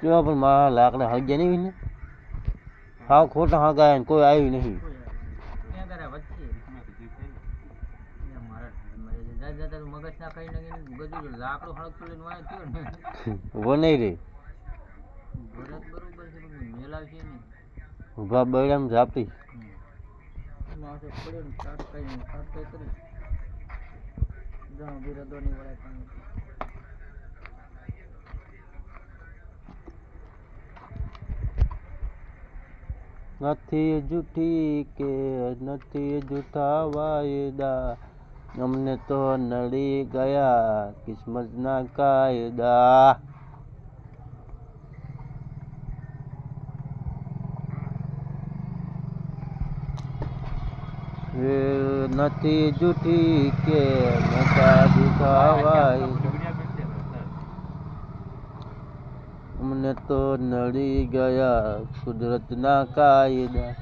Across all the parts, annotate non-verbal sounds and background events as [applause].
કેવા પણ મારા લાકડા હળગ્યા નહીં હા ખોટા હાંકાયા ને કોઈ આવ્યું નહીં. ઊભા બળામ જાપી જાય માણસો પડ્યો ને સાટ કઈ સાટ કઈ કરી. જાઉં બિરદો નહીં વળાય પાણી નથી જૂઠી કે નથી જૂઠા વાયદા. અમને તો નડી ગયા કિસ્મતના કાયદા. નથી જૂઠી કે મોટા દુખાવાય. અમને તો નડી ગયા કુદરતના કાયદા.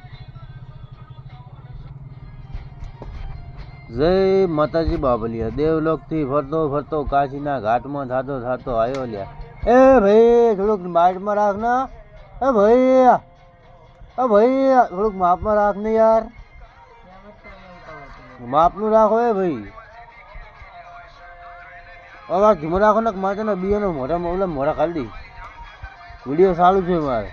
જય માતાજી બાબલિયા. દેવલોકથી ફરતો ફરતો કાશીના ઘાટમાં થાતો થાતો આવ્યો લ્યા. એ ભાઈ, થોડુંક બાઇટમાં રાખ ને એ ભાઈ એ ભાઈ થોડુંક માપમાં રાખ ને યાર. માપનું રાખો એ ભાઈ. અવાજ ધીમો રાખો ને મારે ને બીએનો મોઢા ઓલા મોઢા કાઢી વીડિયો સારું છે મારે.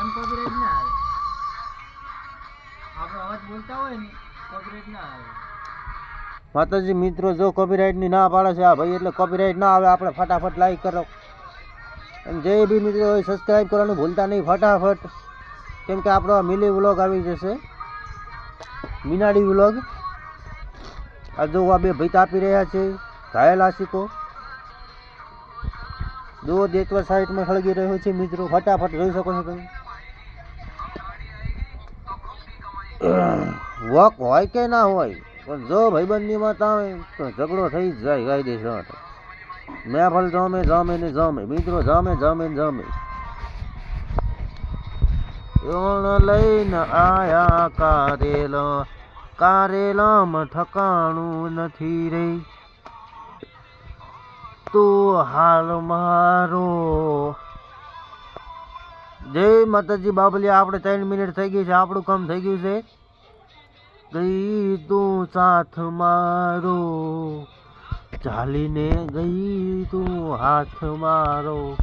એમ કોપીરાઇટ ના આવે. આપણો અવાજ બોલતા હોય ને કોપીરાઇટ ના આવે. માતાજી મિત્રો જો કોપીરાઇટની ના પાડે છે આ ભાઈ એટલે કોપીરાઇટ ના આવે. આપણે ફટાફટ લાઈક કરો. અને જે બી મિત્રો હોય સબસ્ક્રાઈબ કરવાનું ભૂલતા નહીં, ફટાફટ. કેમ કે આપણો મિલી વ્લોગ આવી જશે. મીનાડી વ્લોગ. આ જો આ બે ભાઈ તાપી રહ્યા છે, ઘાયલ આશિકો. દો દેતવા સાઈડમાં સળગી રહ્યો છે મિત્રો, ફટાફટ જોઈ શકો છો તમે. [clears throat] વોક હોય કે ના હોય, પણ જો ભાઈબંધીમાં તમે ઝઘડો થઈ જ જાય, કાયદેસર. મહેફલ જમે જમે ને જમે. મિત્રો, જમે જમે ને જમે. યોણ લઈને આયા કારેલો. કારેલામાં ઠકાણું નથી રે. તું હાલ મારો. જય માતાજી, બાબલી, આપણે ત્રણ મિનિટ થઈ ગઈ છે. આપણું કામ થઈ ગયું છે. ગઈ તું સાથ મારો. ચાલીને ગઈ તું હાથ મારો.